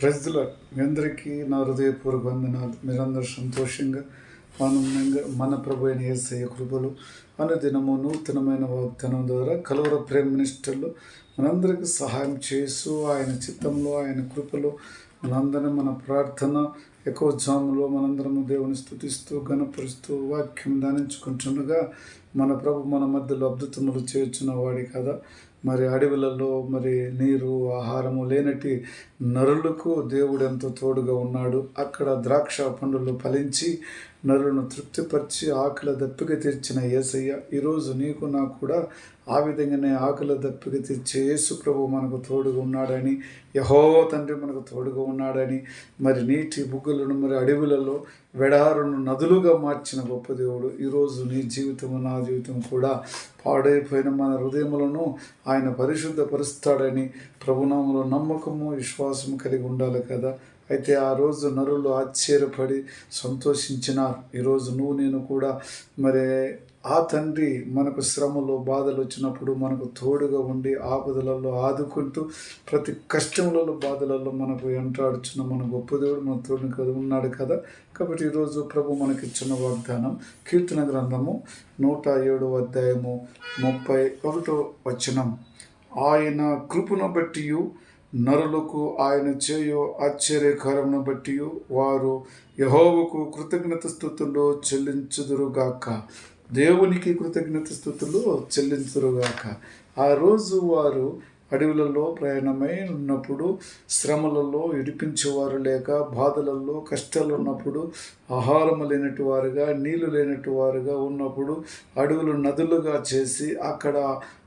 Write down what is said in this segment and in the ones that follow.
ప్రజల మీ అందరికీ నా హృదయపూర్వక వందనాలు. మీరందరూ సంతోషంగా ఆనందంగా మన ప్రభు అయిన ఏసయ కృపలు అనుదినము నూతనమైన వాగ్దానం ద్వారా కలువర ప్రేమ మినిస్టర్లు మనందరికీ సహాయం చేస్తూ ఆయన చిత్తంలో ఆయన కృపలో మనందరం మన ప్రార్థన ఎకోజాములో మనందరము దేవుని స్థుతిస్తూ గణపరుస్తూ వాక్యం ధ్యానించుకుంటుండగా మన ప్రభు మన మధ్యలో అద్భుతములు చేర్చిన వాడి కదా. మరి అడవులలో మరి నీరు ఆహారము లేనటి నరులకు దేవుడు ఎంతో తోడుగా ఉన్నాడు. అక్కడ ద్రాక్ష పండులు ఫలించి నరులను తృప్తిపరిచి ఆకలి దప్పిక తీర్చిన యేసయ్య ఈరోజు నీకు నాకు కూడా ఆ విధంగానే ఆకలి దప్పిక తీర్చే యేసు ప్రభు మనకు తోడుగా ఉన్నాడని యహో తండ్రి మనకు తోడుగా ఉన్నాడని మరి నీటి బుగ్గలను మరి అడవులలో వెడారును నదులుగా మార్చిన గొప్ప దేవుడు ఈరోజు నీ జీవితము నా జీవితం కూడా పాడైపోయిన మన హృదయములను ఆయన పరిశుద్ధపరుస్తాడని ప్రభునామలో నమ్మకము విశ్వాసము కలిగి ఉండాలి కదా. అయితే ఆ రోజు నరులు ఆశ్చర్యపడి సంతోషించినారు. ఈరోజు నువ్వు నేను కూడా. మరి ఆ తండ్రి మనకు శ్రమలు బాధలు వచ్చినప్పుడు మనకు తోడుగా ఉండి ఆపదలలో ఆదుకుంటూ ప్రతి కష్టములలో బాధలలో మనకు వెంటాడుచున్న మన గొప్ప దేవుడు మన తోడు కదా ఉన్నాడు కదా. కాబట్టి ఈరోజు ప్రభు మనకిచ్చిన వాగ్దానం కీర్తన గ్రంథము నూట ఏడు అధ్యాయము ముప్పై ఒకటో వచనం. ఆయన కృపను బట్టి నరులకు ఆయన చేయు ఆశ్చర్యకరమును బట్టి వారు యహోవకు కృతజ్ఞత స్థుతులు చెల్లించుదురుగాక. దేవునికి కృతజ్ఞత స్థుతులు చెల్లించురుగాక ఆ రోజు వారు అడవులలో ప్రయాణమై ఉన్నప్పుడు శ్రమలలో ఇడిపించేవారు లేక బాధలలో కష్టాలు ఉన్నప్పుడు ఆహారం లేనట్టు వారుగా నీళ్ళు లేనట్టు వారుగా ఉన్నప్పుడు అడవులు నదులుగా చేసి అక్కడ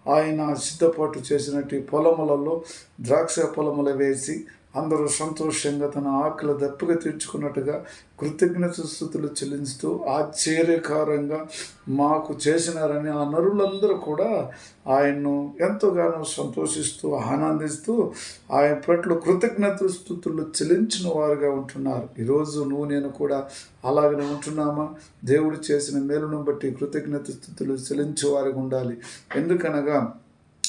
ఆయన సిద్ధపాటు చేసినట్టు పొలములలో ద్రాక్ష పొలములు వేసి అందరూ సంతోషంగా తన ఆకలి దప్పుగా తీర్చుకున్నట్టుగా కృతజ్ఞత స్థుతులు చెల్లించుతూ ఆశ్చర్యకారంగా మాకు చేసినారని ఆ నరులందరూ కూడా ఆయన్ను ఎంతగానో సంతోషిస్తూ ఆనందిస్తూ ఆయన పట్ల కృతజ్ఞత స్థుతులు చెల్లించిన వారుగా ఉంటున్నారు. ఈరోజు నువ్వు నేను కూడా అలాగనే ఉంటున్నామా? దేవుడు చేసిన మేలును బట్టి కృతజ్ఞత స్థుతులు చెల్లించేవారుగా ఉండాలి. ఎందుకనగా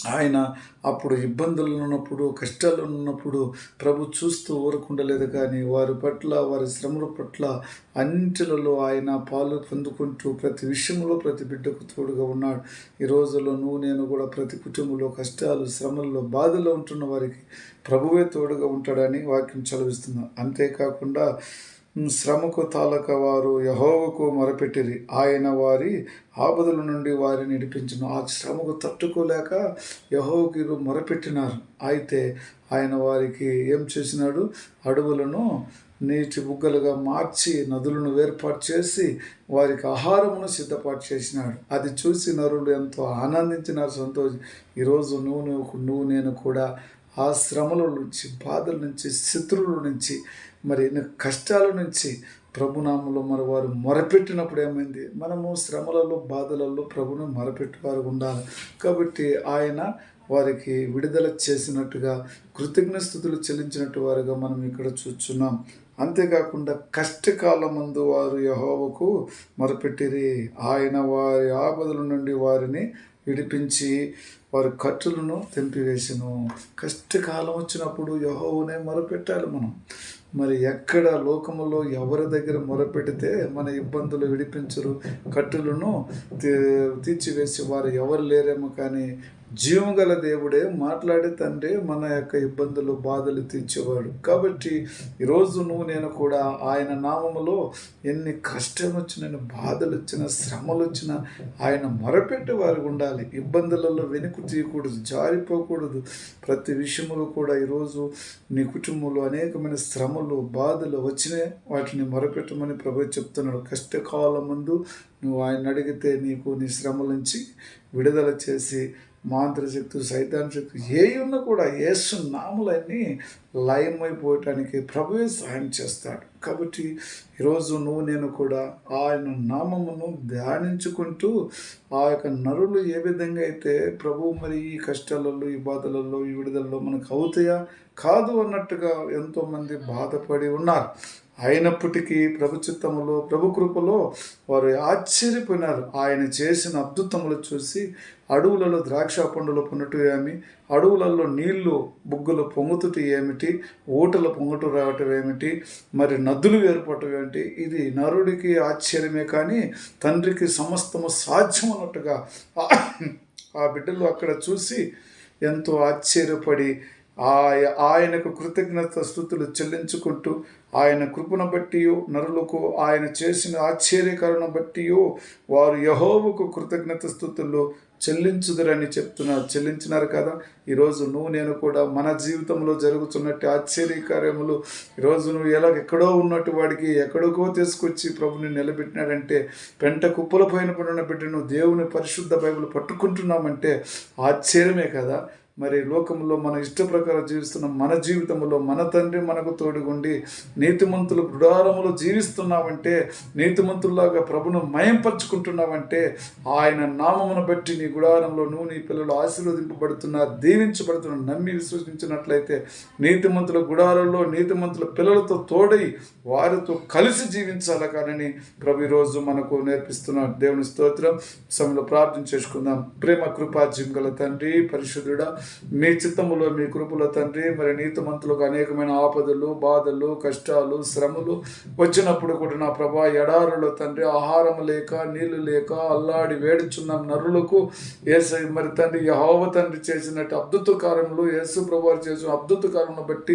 ఆయన అప్పుడు ఇబ్బందులు ఉన్నప్పుడు కష్టాలు ఉన్నప్పుడు ప్రభు చూస్తూ ఊరకుండలేదు కానీ వారి పట్ల వారి శ్రమల పట్ల అన్నింటిలలో ఆయన పాలు పొందుకుంటూ ప్రతి విషయంలో ప్రతి బిడ్డకు తోడుగా ఉన్నాడు. ఈ రోజుల్లో నువ్వు నేను కూడా ప్రతి కుటుంబంలో కష్టాలు శ్రమల్లో బాధలో ఉంటున్న వారికి ప్రభువే తోడుగా ఉంటాడని వాక్యం చదివిస్తున్నాం అంతేకాకుండా శ్రమకు తాలక వారు యహోవకు మొరపెట్టిరి. ఆయన వారి ఆపదల నుండి వారిని నడిపించను. ఆ శ్రమకు తట్టుకోలేక యహోకి మొరపెట్టినారు. అయితే ఆయన వారికి ఏం చేసినాడు? అడవులను నీటి బుగ్గలుగా మార్చి నదులను వేర్పాటు చేసి వారికి ఆహారమును సిద్ధపాటు చేసినాడు. అది చూసి నరుడు ఎంతో ఆనందించినారు సంతోషం. ఈరోజు నువ్వు నువ్వు నువ్వు నేను కూడా ఆ శ్రమల నుంచి బాధల నుంచి శత్రువుల నుంచి మరి కష్టాల నుంచి ప్రభునామంలో మరి వారు మొరపెట్టినప్పుడు ఏమైంది? మనము శ్రమలలో బాధలలో ప్రభును మొరపెట్టేవారు ఉండాలి. కాబట్టి ఆయన వారికి విడుదల చేసినట్టుగా కృతజ్ఞస్థుతులు చెల్లించినట్టు వారుగా మనం ఇక్కడ చూస్తున్నాం అంతేకాకుండా కష్టకాలం ముందు వారు యహోవకు మొరపెట్టిరి. ఆయన వారి ఆపదల నుండి వారిని విడిపించి వారి కట్టులను తెంపివేసను. కష్టకాలం వచ్చినప్పుడు యహోవునే మొరపెట్టాలి మనం. మరి ఎక్కడ లోకములో ఎవరి దగ్గర మొరపెడితే మన ఇబ్బందులు విడిపించరు కట్టులను తీర్చివేసి వారు ఎవరు లేరేమో కానీ జీవం గల దేవుడే మాట్లాడే తండ్రి మన యొక్క ఇబ్బందులు బాధలు తీర్చేవాడు. కాబట్టి ఈరోజు నువ్వు నేను కూడా ఆయన నామములో ఎన్ని కష్టం వచ్చిన బాధలు వచ్చిన శ్రమలు వచ్చిన ఆయన మొరపెట్టి వారు ఉండాలి. ఇబ్బందులలో వెనుక తీయకూడదు జారిపోకూడదు. ప్రతి విషయంలో కూడా ఈరోజు నీ కుటుంబంలో అనేకమైన శ్రమలు బాధలు వచ్చినాయి వాటిని మొరపెట్టమని ప్రభు చెప్తున్నాడు. కష్టకాలం ముందు నువ్వు ఆయన అడిగితే నీకు నీ శ్రమల నుంచి విడుదల చేసి మాంత్రశక్తి సైతాన్ శక్తి ఏ ఉన్నా కూడా యేసు నాములన్నీ లయమైపోవటానికి ప్రభువే సహాయం చేస్తాడు. కాబట్టి ఈరోజు నువ్వు నేను కూడా ఆయన నామమును ధ్యానించుకుంటూ ఆ యొక్క నరులు ఏ విధంగా అయితే ప్రభు మరి ఈ కష్టాలలో ఈ బాధలలో ఈ విడుదలలో మనకు అవుతాయా? కాదు అన్నట్టుగా ఎంతోమంది బాధపడి ఉన్నారు. అయినప్పటికీ ప్రభు చిత్తములో ప్రభు కృపలో వారు ఆశ్చర్యపోయినారు. ఆయన చేసిన అద్భుతములు చూసి అడవులలో ద్రాక్ష పండులు పొన్నట్టు ఏమి? అడవులలో నీళ్ళు బుగ్గలు పొంగుతుట ఏమిటి? ఊటలు పొంగుట రావటం ఏమిటి? మరి నదులు ఏర్పడటం ఏమిటి? ఇది నరుడికి ఆశ్చర్యమే కానీ తండ్రికి సమస్తము సాధ్యం అన్నట్టుగా ఆ- ఆ బిడ్డలు అక్కడ చూసి ఎంతో ఆశ్చర్యపడి ఆయ ఆయనకు కృతజ్ఞత స్థుతులు చెల్లించుకుంటూ ఆయన కృపను బట్టి నరులకు ఆయన చేసిన ఆశ్చర్యకరణ బట్టి వారు యహోవుకు కృతజ్ఞత స్థుతులు చెల్లించుదురని చెప్తున్నారు చెల్లించినారు కదా. ఈరోజు నువ్వు నేను కూడా మన జీవితంలో జరుగుతున్నట్టు ఆశ్చర్యకార్యములు ఈరోజు నువ్వు ఎలా ఎక్కడో ఉన్నట్టు వాడికి ఎక్కడికో తీసుకొచ్చి ప్రభుని నిలబెట్టినాడంటే పెంట కుప్పల పైన పడిన బిడ్డను దేవుని పరిశుద్ధ బైబిల్ పట్టుకుంటున్నామంటే ఆశ్చర్యమే కదా. మరి లోకంలో మన ఇష్ట ప్రకారం జీవిస్తున్న మన జీవితంలో మన తండ్రి మనకు తోడుగుండి నీతిమంతులు గుడారములు జీవిస్తున్నావంటే నీతిమంతుల్లాగా ప్రభును మయంపరుచుకుంటున్నావంటే ఆయన నామమును బట్టి నీ గుడారంలో నువ్వు నీ పిల్లలు ఆశీర్వదింపబడుతున్నారు దీవించబడుతున్నారు నమ్మి విశ్వసించినట్లయితే నీతిమంతుల గుడారంలో నీతిమంతుల పిల్లలతో తోడై వారితో కలిసి జీవించాల కానీ ప్రభు ఈరోజు మనకు నేర్పిస్తున్నాడు దేవుని స్తోత్రం. సమయంలో ప్రార్థన చేసుకుందాం. ప్రేమ కృపా జింగల తండ్రి పరిశుద్ధుడా మీ చిత్తములో మీ కృపల తండ్రి మరి నీతిమంతులకు అనేకమైన ఆపదలు బాధలు కష్టాలు శ్రమలు వచ్చినప్పుడు కూడా నా ప్రభా ఎడారులో తండ్రి ఆహారం లేక నీళ్ళు లేక అల్లాడి వేడుచున్న నరులకు. ఏసు మరి తండ్రి యహోవ తండ్రి చేసినట్టు అద్భుత కార్యములు యేసు ప్రభు వారు చేసిన అద్భుత కార్యములను బట్టి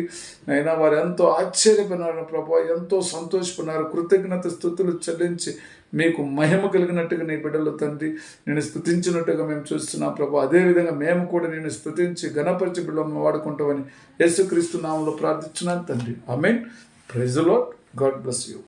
అయినా వారు ఎంతో ఆశ్చర్యపోయినారు ప్రభా ఎంతో సంతోషపడినారు. కృతజ్ఞత స్థుతులు చెల్లించి మీకు మహిమ కలిగినట్టుగా నీ బిడ్డలు తండ్రి నేను స్థుతించినట్టుగా మేము చూస్తున్నాం ప్రభు. అదేవిధంగా మేము కూడా నేను స్థుతించి గణపరిచి బిడ్డలను వాడుకుంటామని యేసుక్రీస్తు నామంలో ప్రార్థించున్నాను తండ్రి. I mean praise lot God bless you.